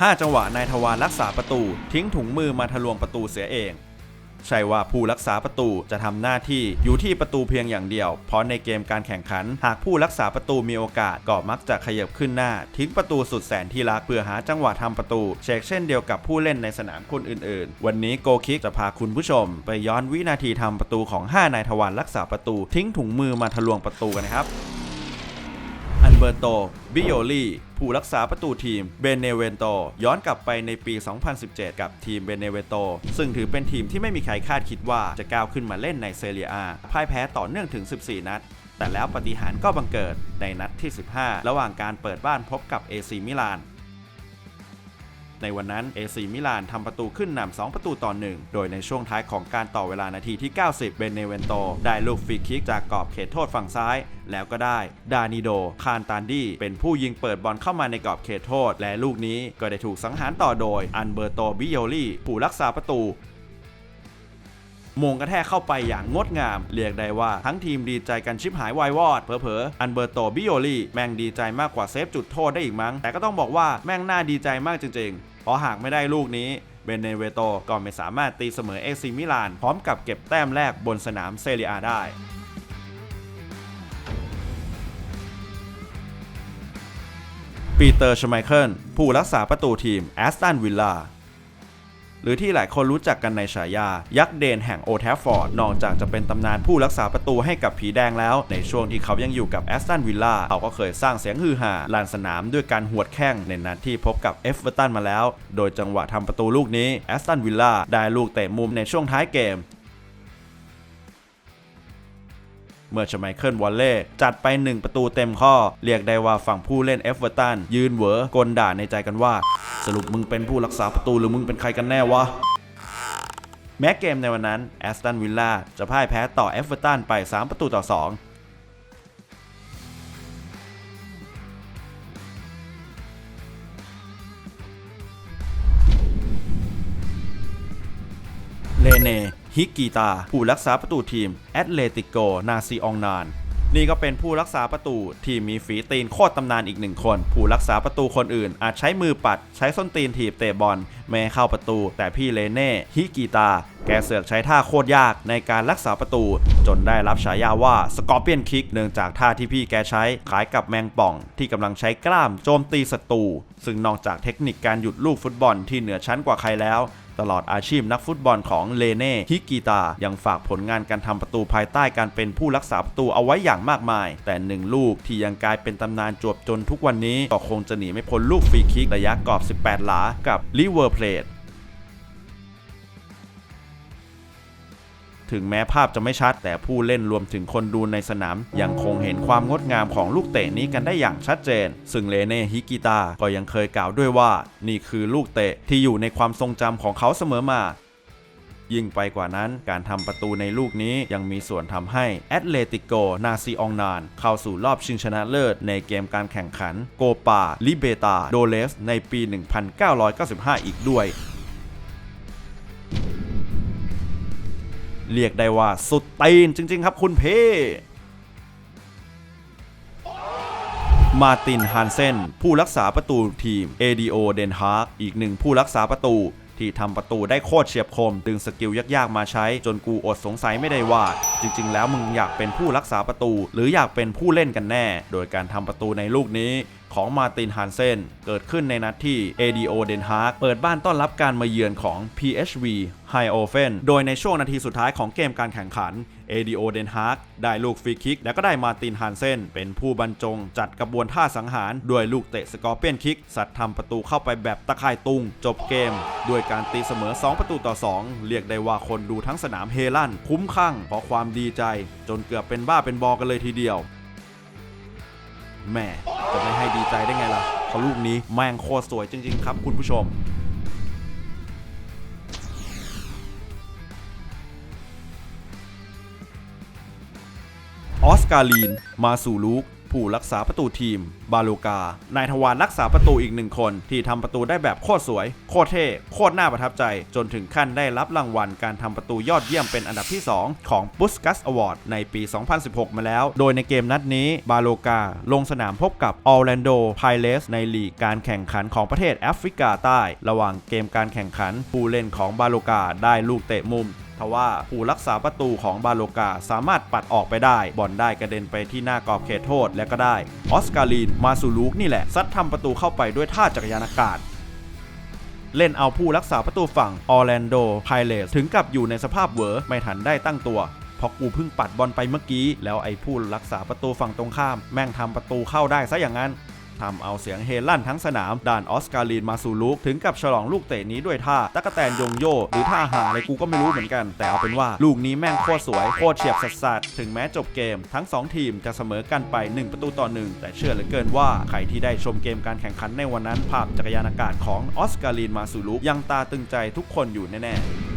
5 จังหวะนายทวารรักษาประตู ทิ้งถุงมือมาทะลวงประตูเสียเอง ใช่ว่าผู้รักษาประตูจะทำหน้าที่อยู่ที่ประตูเพียงอย่างเดียว เพราะในเกมการแข่งขัน หากผู้รักษาประตูมีโอกาสก็มักจะขยับขึ้นหน้า ทิ้งประตูสุดแสนที่รักเพื่อหาจังหวะทำประตูเชกเช่นเดียวกับผู้เล่นในสนามคนอื่นๆ วันนี้โกคิกจะพาคุณผู้ชม ไปย้อนวินาทีทำประตูของ 5 นายทวารรักษาประตู ทิ้งถุงมือมาทะลวงประตูกันนะครับ เบอร์โต บิโอลีผู้รักษาประตูทีมเบเนเวนโต ย้อนกลับไปในปี 2017 กับทีมเบเนเวนโต ซึ่งถือเป็นทีมที่ไม่มีใครคาดคิดว่าจะก้าวขึ้นมาเล่นในเซเรียอาพ่ายแพ้ต่อเนื่องถึง 14 นัด แต่แล้วปฏิหารก็บังเกิดในนัดที่ 15 ระหว่างการเปิดบ้านพบกับเอซีมิลาน ในวันนั้นเอซีมิลานทำประตูขึ้นนำ2ประตูต่อ 1 โดยในช่วงท้ายของการต่อเวลานาทีที่ 90 เบเนเวนโต ได้ลูกฟรีคิกจากกรอบเขตโทษฝั่งซ้าย แล้วก็ได้ ดานิโด คานตานดีเป็นผู้ยิงเปิดบอลเข้ามาในกรอบเขตโทษ และลูกนี้ก็ได้ถูกสังหารต่อโดย อันเบอร์โต บิโยลีผู้รักษาประตู มงกระแทกเข้าไปอย่างงดงาม เรียกได้ว่าทั้งทีมดีใจกันชิบหายวายวอด เผลอๆ อันเบอร์โตบิโอลีแม่งดีใจมากกว่าเซฟจุดโทษได้อีกมั้ง แต่ก็ต้องบอกว่าแม่งน่าดีใจมากจริงๆ เพราะหากไม่ได้ลูกนี้เบเนเวโตก็ไม่สามารถตีเสมอเอซิมิลาน พร้อมกับเก็บแต้มแรกบนสนามเซเรียได้ปีเตอร์ชไมเคิลผู้รักษาประตูทีมแอสตันวิลล่า หรือที่หลายคนรู้จักกันในฉายา ยักษ์เดนแห่งโอแทฟฟอร์ด นอกจากจะเป็นตำนานผู้รักษาประตูให้กับผีแดงแล้ว ในช่วงที่เขายังอยู่กับแอสตันวิลล่าเขาก็เคยสร้างเสียงฮือฮาลานสนามด้วยการหวดแข้งในนัดที่พบกับเอฟเวอร์ตันมาแล้ว โดยจังหวะทำประตูลูกนี้แอสตันวิลล่าได้ลูกเตะมุมในช่วงท้ายเกมเมื่อชไมเคิลวอลเล่จัดไป 1 ประตูเต็มข้อ เรียกได้ว่าฝั่งผู้เล่นเอฟเวอร์ตันยืนเหวอกลด่าในใจกันว่า สรุปมึงเป็นผู้รักษาประตูหรือมึงเป็นใครกันแน่วะ แม้เกมในวันนั้นแอสตันวิลล่าจะพ่ายแพ้ต่อเอฟเวอร์ตันไป 3 ประตูต่อ 2เลเน ฮิกิตา ผู้รักษาประตูทีม แอตเลติโก นาซิองนาน นี่ก็เป็นผู้รักษาประตูที่มีฝีตีนโคตรตำนานอีกหนึ่งคน ผู้รักษาประตูคนอื่น อาจใช้มือปัด ใช้ส้นตีนถีบเตะบอลไม่ให้เข้าประตู แต่พี่เลเน่ฮิกิตา แกเสือกใช้ท่าโคตรยากในการรักษาประตู จนได้รับฉายาว่าสกอร์เปียนคิกเนื่องจากท่าที่พี่แกใช้คล้ายกับแมงป่อง ที่กำลังใช้กล้ามโจมตีศัตรูซึ่งนอกจากเทคนิคการหยุดลูกฟุตบอลที่เหนือชั้นกว่าใครแล้ว ตลอดอาชีพนักฟุตบอลของเลเน่ฮิกิตายังฝากผลงานการทำประตูภายใต้การเป็นผู้รักษาประตูเอาไว้อย่างมากมาย แต่หนึ่งลูกที่ยังกลายเป็นตำนานจวบจนทุกวันนี้ก็คงจะหนีไม่พ้นลูกฟรีคิกระยะกรอบ 18 หลากับลิเวอร์เพลท ถึงแม้ภาพจะไม่ชัด แต่ผู้เล่นรวมถึงคนดูในสนาม ยังคงเห็นความงดงามของลูกเตะนี้กันได้อย่างชัดเจน ซึ่งเลเน่ฮิกิตาก็ยังเคยกล่าวด้วยว่า นี่คือลูกเตะที่อยู่ในความทรงจำของเขาเสมอมายิ่งไปกว่านั้นการทำประตูในลูกนี้ยังมีส่วนทำให้แอตเลติโก นาซิองนาน เข้าสู่รอบชิงชนะเลิศในเกมการแข่งขัน โกปา ลิเบตา โดเลส ในปี 1995 อีกด้วย เรียกได้ว่าสุดตีนจริง ๆ ครับคุณเพ่มาตินฮันเซนผู้รักษาประตูทีม ADO เดนฮาร์กอีกหนึ่งผู้รักษาประตูที่ทำประตูได้โคตรเฉียบคม ดึงสกิลยากๆมาใช้ จนกูอดสงสัยไม่ได้ว่า จริงๆ แล้วมึงอยากเป็นผู้รักษาประตู หรืออยากเป็นผู้เล่นกันแน่ โดยการทำประตูในลูกนี้ ของมาตินฮันเซนเกิดขึ้นในนัดที่ ADO เดนฮาร์กเปิดบ้านต้อนรับการมาเยือนของ PHV ไฮโอเฟนโดยในช่วงนาทีสุดท้ายของเกมการแข่งขัน ADO เดนฮาร์กได้ลูกฟรีคิก และก็ได้มาตินฮันเซนเป็นผู้บรรจง จัดกระบวนท่าสังหาร ด้วยลูกเตะสกอร์เปียนคิก สัตว์ทำประตูเข้าไปแบบตะข่ายตุง จบเกม ด้วยการตีเสมอ 2 ประตูต่อ 2 เรียกได้ว่าคนดูทั้งสนามเฮลั่นคุ้มข้างเพราะความดีใจ จนเกือบเป็นบ้าเป็นบอกันเลยทีเดียว แม่จะไม่ให้ดีใจได้ไงล่ะเพราะลูกนี้แม่งโคตรสวยจริง ๆ ครับคุณผู้ชมออสการีน มาสู่ลูก ผู้รักษาประตูทีม บาลูกา นายทวารรักษาประตูอีกหนึ่งคน ที่ทำประตูได้แบบโคตรสวย โคตรเท่ โคตรน่าประทับใจ จนถึงขั้นได้รับรางวัลการทำประตูยอดเยี่ยมเป็นอันดับที่ 2 ของ b u s c a s Award ในปี 2016 มาแล้ว โดยในเกมนัดนี้บาโลกา ลงสนามพบกับออร์แลนโดไพเรสในลีกการแข่งขันของประเทศแอฟริกาใต้ ระหว่างเกมการแข่งขันผู้เล่นของบาโลกาได้ลูกเตะมุม ทว่าผู้รักษาประตูของบาโลกาสามารถปัดออกไปได้ บอลได้กระเด็นไปที่หน้ากรอบเขตโทษและก็ได้ออสการีนมาซูลูกนี่แหละซัดทำประตูเข้าไปด้วยท่าจักรยานอากาศเล่นเอาผู้รักษาประตูฝั่งออร์แลนโดไพเรสถึงกับอยู่ในสภาพเหวอไม่ทันได้ตั้งตัวเพราะกูเพิ่งปัดบอลไปเมื่อกี้ แล้วไอ้ผู้รักษาประตูฝั่งตรงข้าม แม่งทำประตูเข้าได้ซะอย่างนั้น ทำเอาเสียงเฮลั่นทั้งสนาม ด่านออสการีนมาซูลูกถึงกับฉลองลูกเตะนี้ด้วยท่าตะกะแตนยงโยหรือท่าหาอะไรกูก็ไม่รู้เหมือนกัน แต่เอาเป็นว่าลูกนี้แม่งโคตรสวย โคตรเฉียบสัสสัสถึงแม้จบเกม ทั้ง 2 ทีมจะเสมอกันไป 1 ประตูต่อ 1 แต่เชื่อเหลือเกินว่า ใครที่ได้ชมเกมการแข่งขันในวันนั้นภาพจักรยานอากาศของออสการีนมาซูลูกยังตาตึงใจทุกคนอยู่แน่ๆ